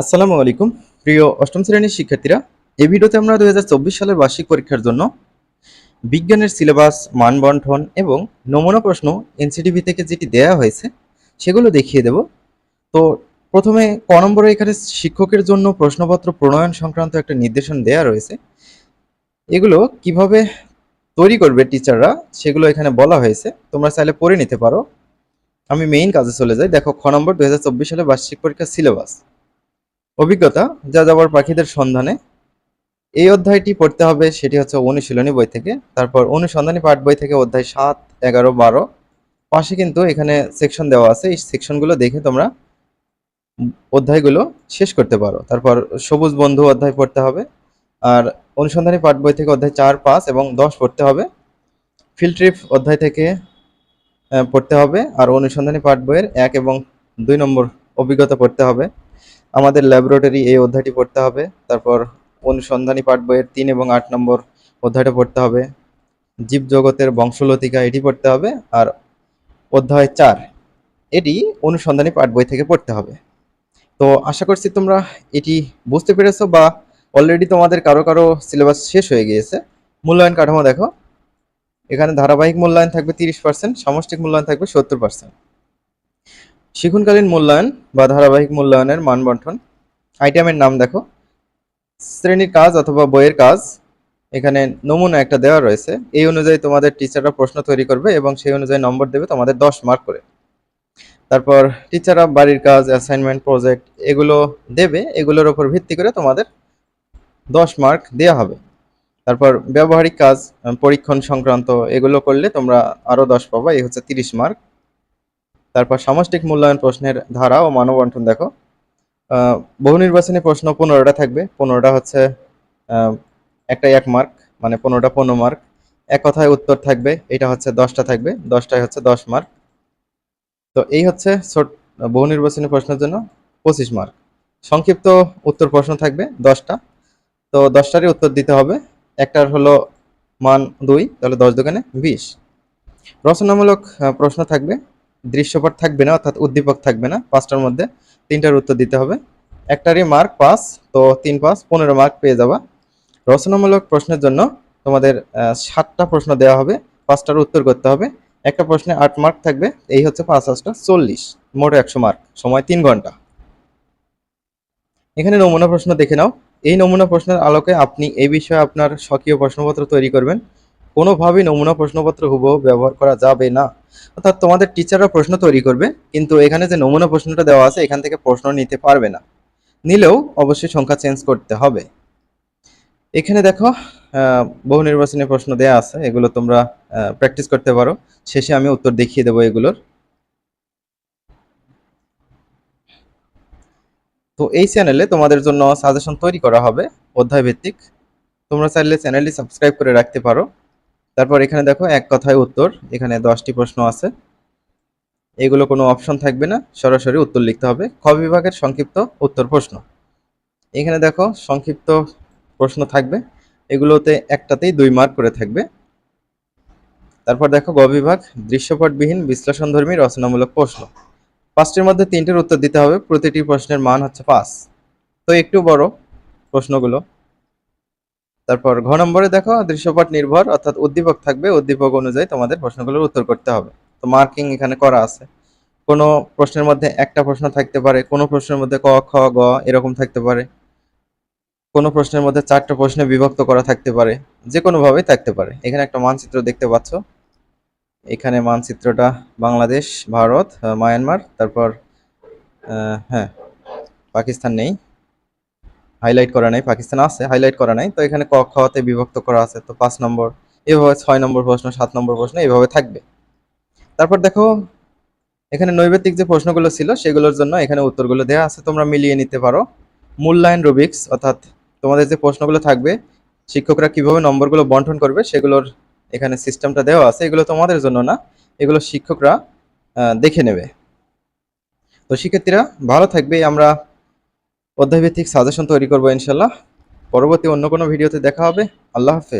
আসসালামু আলাইকুম। প্রিয় অষ্টম শ্রেণির শিক্ষার্থীরা, এই ভিডিওতে আমরা দু হাজার চব্বিশ সালের বার্ষিক পরীক্ষার জন্য বিজ্ঞানের সিলেবাস মানবন্ঠন এবং নমুনা প্রশ্ন এনসিটিভি থেকে যেটি দেয়া হয়েছে, সেগুলো দেখিয়ে দেব। তো প্রথমে ক নম্বরে এখানে শিক্ষকের জন্য প্রশ্নপত্র প্রণয়ন সংক্রান্ত একটা নির্দেশন দেয়া রয়েছে। এগুলো কীভাবে তৈরি করবে টিচাররা, সেগুলো এখানে বলা হয়েছে। তোমরা চাইলে পড়ে নিতে পারো। আমি মেইন কাজে চলে যাই। দেখো, খ নম্বর দু হাজার চব্বিশ সালে বার্ষিক পরীক্ষার সিলেবাস। অভিজ্ঞতা যা যাবার পাখিদের সন্ধানে। এই অধ্যায়টি পড়তে হবে, সেটি হচ্ছে অনুশীলনী বই থেকে। তারপর অনুসন্ধানী পাঠ বই থেকে অধ্যায় সাত, এগারো, বারো। পাশে কিন্তু এখানে সেকশন দেওয়া আছে। এই সেকশনগুলো দেখে তোমরা অধ্যায়গুলো শেষ করতে পারো। তারপর সবুজ বন্ধু অধ্যায় পড়তে হবে। আর অনুসন্ধানী পাঠ বই থেকে অধ্যায় চার, পাঁচ এবং দশ পড়তে হবে। ফিল্ড ট্রিপ অধ্যায় থেকে পড়তে হবে। আর অনুসন্ধানী পাঠ বইয়ের এক এবং দুই নম্বর অভিজ্ঞতা পড়তে হবে। আমাদের ল্যাবরেটরি এই অধ্যায়টি পড়তে হবে। তারপর অনুসন্ধানী পাঠ বইয়ের তিন এবং আট নম্বর অধ্যায়টা পড়তে হবে। জীবজগতের বংশলতিকা এটি পড়তে হবে আর অধ্যায় চার, এটি অনুসন্ধানী পাঠ বই থেকে পড়তে হবে। তো আশা করছি তোমরা এটি বুঝতে পেরেছ বা অলরেডি তোমাদের কারও কারও সিলেবাস শেষ হয়ে গিয়েছে। মূল্যায়ন কাঠামো দেখো। এখানে ধারাবাহিক মূল্যায়ন থাকবে তিরিশ পার্সেন্ট সামষ্টিক মূল্যায়ন থাকবে সত্তর পার্সেন্ট শিক্ষণকালীন মূল্যায়ন বা ধারাবাহিক মূল্যায়নের মান বন্টন আইটেমের নাম দেখো। শ্রেণির কাজ অথবা বইয়ের কাজ। এখানে নমুনা একটা দেওয়া রয়েছে। এই অনুযায়ী তোমাদের টিচাররা প্রশ্ন তৈরি করবে এবং সেই অনুযায়ী নম্বর দেবে তোমাদের দশ মার্ক করে। তারপর টিচাররা বাড়ির কাজ অ্যাসাইনমেন্ট প্রজেক্ট এগুলো দেবে। এগুলোর উপর ভিত্তি করে তোমাদের দশ মার্ক দেওয়া হবে। তারপর ব্যবহারিক কাজ, পরীক্ষণ সংক্রান্ত এগুলো করলে তোমরা আরও দশ পাবা। এই হচ্ছে তিরিশ মার্ক তারপর সামষ্টিক মূল্যায়ন প্রশ্নের ধারা ও মানব মানবন্টন দেখো। বহু নির্বাচনী প্রশ্ন পনেরোটা থাকবে। পনেরোটা হচ্ছে একটা এক মার্ক মানে পনেরোটা পনেরো মার্ক। এক কথায় উত্তর থাকবে, এটা হচ্ছে দশটা থাকবে। দশটায় হচ্ছে দশ মার্ক। তো এই হচ্ছে ছোট বহু নির্বাচনী প্রশ্নের জন্য পঁচিশ মার্ক। সংক্ষিপ্ত উত্তর প্রশ্ন থাকবে দশটা। তো দশটারই উত্তর দিতে হবে। একটার হলো মান দুই, তাহলে দশ দোকানে বিশ। রচনামূলক প্রশ্ন থাকবে। দৃশ্যপট থাকবে না, অর্থাৎ উদ্দীপক থাকবে না, পাঁচটার মধ্যে তিনটার উত্তর দিতে হবে। একটারই মার্ক পাঁচ তো তিন পাঁচ পনেরো মার্ক পেয়ে যাবা। রচনামূলক প্রশ্নের জন্য তোমাদের সাতটা প্রশ্ন দেওয়া হবে, পাঁচটার উত্তর করতে হবে। একটা প্রশ্নে আট মার্ক থাকবে, এই হচ্ছে পাঁচ পাঁচটা চল্লিশ, মোট একশো মার্ক সময় তিন ঘণ্টা। এখানে নমুনা প্রশ্ন দেখে নাও। এই নমুনা প্রশ্নের আলোকে আপনি এই বিষয়ে আপনার স্বকীয় প্রশ্নপত্র তৈরি করবেন। কোনোভাবেই নমুনা প্রশ্নপত্র হুবহু ব্যবহার করা যাবে না। অর্থাৎ তোমাদের টিচাররা প্রশ্ন তৈরি করবে, কিন্তু এখানে যে নমুনা প্রশ্নটা দেওয়া আছে, এখান থেকে প্রশ্ন নিতে পারবে না। নিলেও অবশ্যই সংখ্যা চেঞ্জ করতে হবে। এখানে দেখো বহু নির্বাচনী প্রশ্ন দেয়া আছে, এগুলো তোমরা প্র্যাকটিস করতে পারো। শেষে আমি উত্তর দেখিয়ে দেবো এগুলোর। তো এই চ্যানেলে তোমাদের জন্য সাজেশন তৈরি করা হবে অধ্যায় ভিত্তিক তোমরা চাইলে চ্যানেলটি সাবস্ক্রাইব করে রাখতে পারো। তারপর এখানে দেখো এক কথায় উত্তর, এখানে দশটি প্রশ্ন আছে। এগুলো কোনো অপশন থাকবে না, সরাসরি উত্তর লিখতে হবে। খ বিভাগের সংক্ষিপ্ত উত্তর প্রশ্ন। এখানে দেখো সংক্ষিপ্ত প্রশ্ন থাকবে, এগুলোতে একটাতেই দুই মার্ক করে থাকবে। তারপর দেখো গ বিভাগ, দৃশ্যপটবিহীন, বিশ্লেষণধর্মী, রচনামূলক প্রশ্ন। পাঁচটির মধ্যে তিনটির উত্তর দিতে হবে, প্রতিটি প্রশ্নের মান হচ্ছে পাঁচ। তো একটু বড় প্রশ্নগুলো। তারপর ঘ নম্বরে দেখো, দৃশ্যপট নির্ভর, অর্থাৎ উদ্দীপক থাকবে। উদ্দীপক অনুযায়ী তোমাদের প্রশ্নগুলোর উত্তর করতে হবে। তো মার্কিং এখানে করা আছে। কোনো প্রশ্নের মধ্যে একটা প্রশ্ন থাকতে পারে, কোনো প্রশ্নের মধ্যে ক, খ, গ এরকম থাকতে পারে। কোনো প্রশ্নের মধ্যে চারটা প্রশ্নে বিভক্ত করা থাকতে পারে, যে কোনোভাবেই থাকতে পারে। এখানে একটা মানচিত্র দেখতে পাচ্ছ। এখানে মানচিত্রটা বাংলাদেশ, ভারত মায়ানমার, তারপর হ্যাঁ পাকিস্তান নেই। হাইলাইট করা নেই, পাকিস্তান আছে, হাইলাইট করা নাই, তো এখানে ক খতে বিভক্ত করা আছে, তো পাঁচ নম্বর, এভাবে ছয় নম্বর প্রশ্ন, সাত নম্বর প্রশ্ন এইভাবে থাকবে। তারপর দেখো, এখানে নৈবেদিক যে প্রশ্নগুলো ছিল, সেগুলোর জন্য এখানে উত্তরগুলো দেওয়া আছে, তোমরা মিলিয়ে নিতে পারো। মূল্যায়ন রুবিক্স, অর্থাৎ তোমাদের যে প্রশ্নগুলো থাকবে, শিক্ষকরা কীভাবে নম্বরগুলো বন্টন করবে, সেগুলোর এখানে সিস্টেমটা দেওয়া আছে, এগুলো তোমাদের জন্য না, এগুলো শিক্ষকরা দেখে নেবে। তো শিক্ষার্থীরা, ভালো থাকবে, আমরা অধ্যায়ভিত্তিক সাজেশন তৈরি করব ইনশাল্লাহ পরবর্তী অন্য কোনো ভিডিওতে দেখা হবে। আল্লাহ হাফেজ।